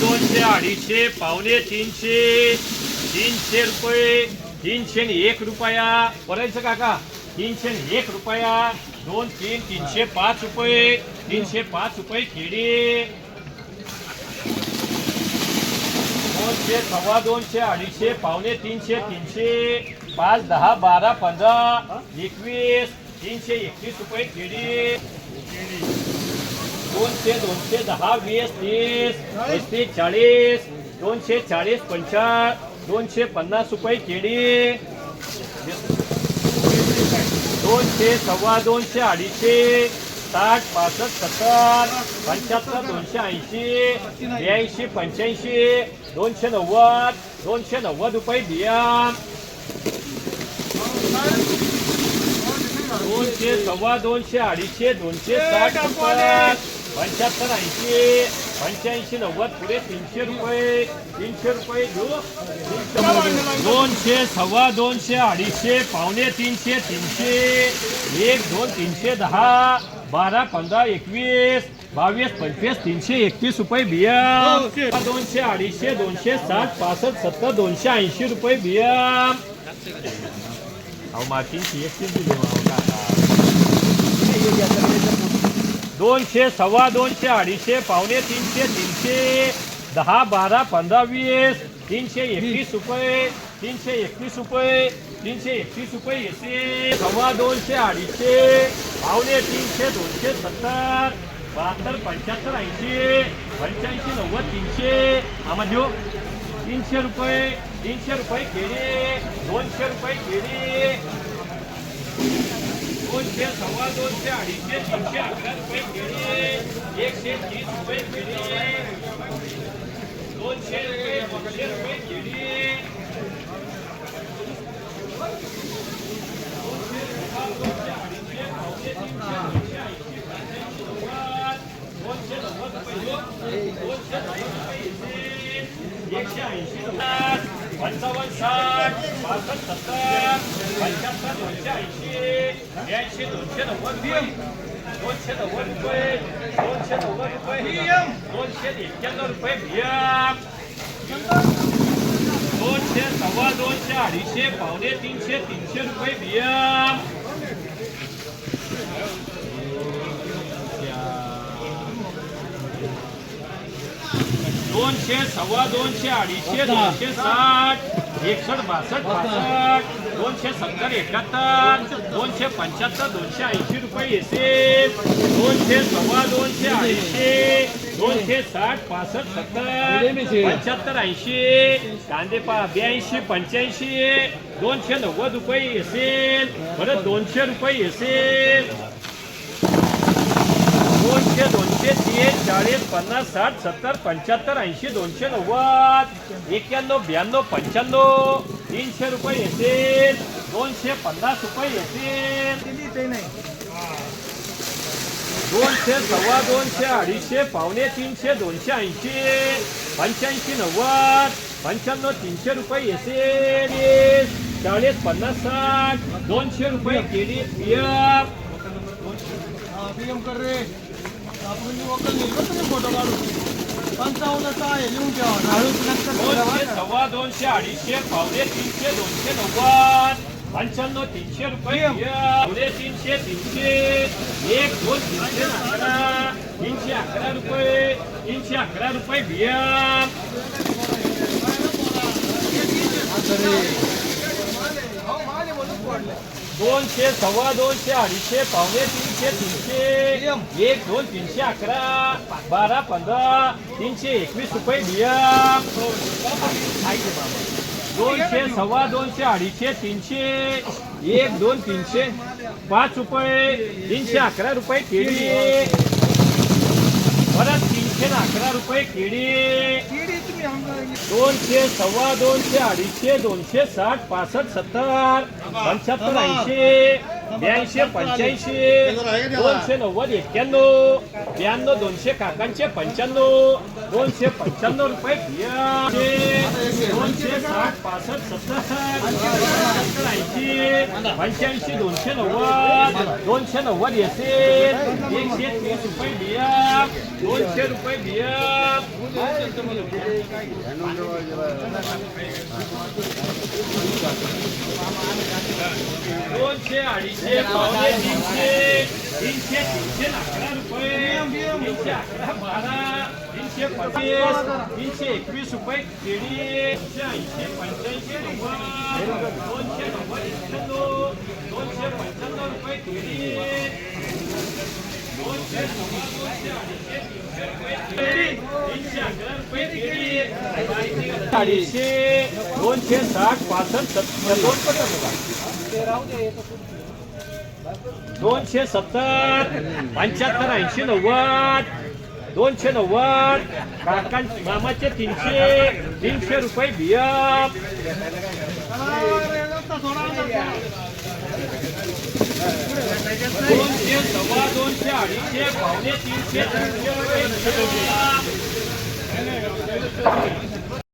दोनशे अडीचशे पावणे तीनशे तीनशे रुपये तीनशे एक रुपया. बोलायचं काका? तीनशे एक रुपया. दोन तीन तीनशे पाच रुपये तीनशे पाच रुपये केळी दोनशे सव्वा दोनशे अडीचशे पावणे तीनशे तीनशे. पाच दहा बारा पंधरा एकवीस तीनशे एकवीस रुपये केळी दोनशे दोनशे दहा, वीस, तीस, पस्तीस, चाळीस, दोनशे चाळीस पंचाळीस दोनशे पन्नास रुपये केळी. दोनशे सव्वा, दोनशे अडीचशे, साठ, पासष्ट, सत्तर, पंच्याहत्तर, दोनशे ऐंशी, ब्याऐंशी, पंच्याऐंशी, दोनशे नव्वद दोनशे नव्वद रुपये बिया. दोनशे सव्वा, दोनशे अडीचशे, दोनशे साठ पंच्याहत्तर ऐंशी पंच्याऐंशी नव्वद पुढे तीनशे रुपये तीनशे रुपये घेऊ. दोनशे सव्वा दोनशे अडीचशे पावणे तीनशे तीनशे एक दोन तीनशे दहा बारा पंधरा एकवीस बावीस पंचवीस तीनशे एकतीस रुपये बियम दोनशे अडीचशे दोनशे साठ पासष्ट सत्तर दोनशे ऐंशी रुपये बिया. अहो मातीची सी दिली मावा दोनशे सव्वा दोनशे अडीचशे पावणे तीनशे तीनशे दहा बारा पंधरा वीस तीनशे एकतीस रुपये तीनशे एकतीस रुपये तीनशे एकतीस रुपये येते सव्वा दोनशे अडीचशे पावणे तीनशे दोनशे सत्तर बहात्तर पंच्याहत्तर ऐंशी पंच्याऐंशी नव्वद तीनशे आम्हाला देऊ. तीनशे रुपये तीनशे रुपये केळी दोनशे रुपये केळी दोनशे सव्वा दोनशे अडीचशे तीनशे अकरा रुपये केळी एकशे तीस रुपये केळी दोनशे रुपये दोनशे रुपये केळी दोनशे एकशे दोनशे अडीचशे तीनशे ऐंशी नव्वद दोनशे नव्वद रुपये. देऊ. दोनशे नव्वद रुपये येते. एकशे ऐंशी नव्वद पंचावन्न साठ पासष्ट सत्तर पंच्याहत्तर दोनशे ऐंशी ब्याऐंशी दोनशे नव्वद रुपये दोनशे नव्वद रुपये दोनशे नव्वद रुपये दोनशे एक्क्याण्णव रुपये बिया दोनशे सव्वा दोनशे अडीचशे पावणे तीनशे तीनशे रुपये बिया दोनशे सव्वा दोनशे अडीचशे दोनशे साठ एकसष्ट बासष्ट बासष्ट दोनशे सत्तर एकाहत्तर दोनशे पंच्याहत्तर दोनशे ऐंशी रुपये येते दोनशे सव्वा दोनशे अडीचशे दोनशे साठ पासष्ट सत्तर पंच्याहत्तर ऐंशी कांदे पा ब्याऐंशी पंच्याऐंशी दोनशे नव्वद रुपये येसेल परत दोनशे रुपये येसेल दोनशे दोनशे तीस, चाळीस, पन्नास, साठ, सत्तर, पंच्याहत्तर, ऐंशी, दोनशे नव्वद एक्क्याण्णव ब्याण्णव, पंच्याण्णव, तीनशे रुपये येतील, दोनशे पन्नास रुपये येतील. दोनशे सव्वा दोनशे, अडीचशे, पावणे तीनशे, दोनशे ऐंशी, पंच्याऐंशी, नव्वद, पंच्याण्णव, तीनशे रुपये येतील. चाळीस, पन्नास, साठ, दोनशे रुपये केली पियप. पीएम कर रे. आपण वकल नाही का तुम्ही फोटो काढू पंचावन्नचा आहे लिहून ठेवा नाळू दोनशे सव्वा दोनशे अडीचशे पावणे तीनशे दोनशे नव्वद पंच्याण्णव तीनशे रुपये पावणे तीनशे तीनशे एक दोन तीनशे अकरा तीनशे अकरा रुपये तीनशे अकरा रुपये बिया दोनशे सव्वा दोनशे अडीचशे पावणे तीनशे. तीनशे एक दोन तीनशे अकरा बारा पंधरा तीनशे एकवीस रुपये नियम. दोनशे सव्वा दोनशे अडीचशे तीनशे एक दोन तीनशे पाच रुपये तीनशे अकरा रुपये केळी. परत तीनशे अकरा रुपये केळी. दोनशे सव्वा दोनशे अडीचशे दोनशे साठ पासष्ट सत्तर पंच्याहत्तर ऐंशी. ब्याऐंशी पंच्याऐंशी दोनशे नव्वद एक्क्याण्णव ब्याण्णव दोनशे काकांचे पंच्याण्णव दोनशे पंच्याण्णव रुपये. दोनशे साठ पासष्ट सत्तर पंच्याऐंशी दोनशे नव्वद दोनशे नव्वद येते एकशे तीस रुपये बिया दोनशे रुपये बिया दोनशे अडीचशे पावणे तीनशे तीनशे तीनशे अकरा रुपये तीनशे अकरा बारा तीनशे तीनशे एकवीस रुपये केळी ऐंशी पंच्याऐंशी नव्वद दोनशे नव्वद एक्क्याण्णव दोनशे पंच्याण्णव रुपये केळी दोनशे नव्वद दोनशे अडीचशे तीनशे रुपये केळी तीनशे अकरा रुपये केळी अडीचशे दोनशे साठ पासष्ट सत्तर दोनशे सत्तर पंच्याहत्तर ऐंशी नव्वद दोनशे नव्वद काकां मामाचे तीनशे तीनशे रुपये बिया. दोनशे सव्वा दोनशे अडीचशे पावणे तीनशे तीनशे रुपये.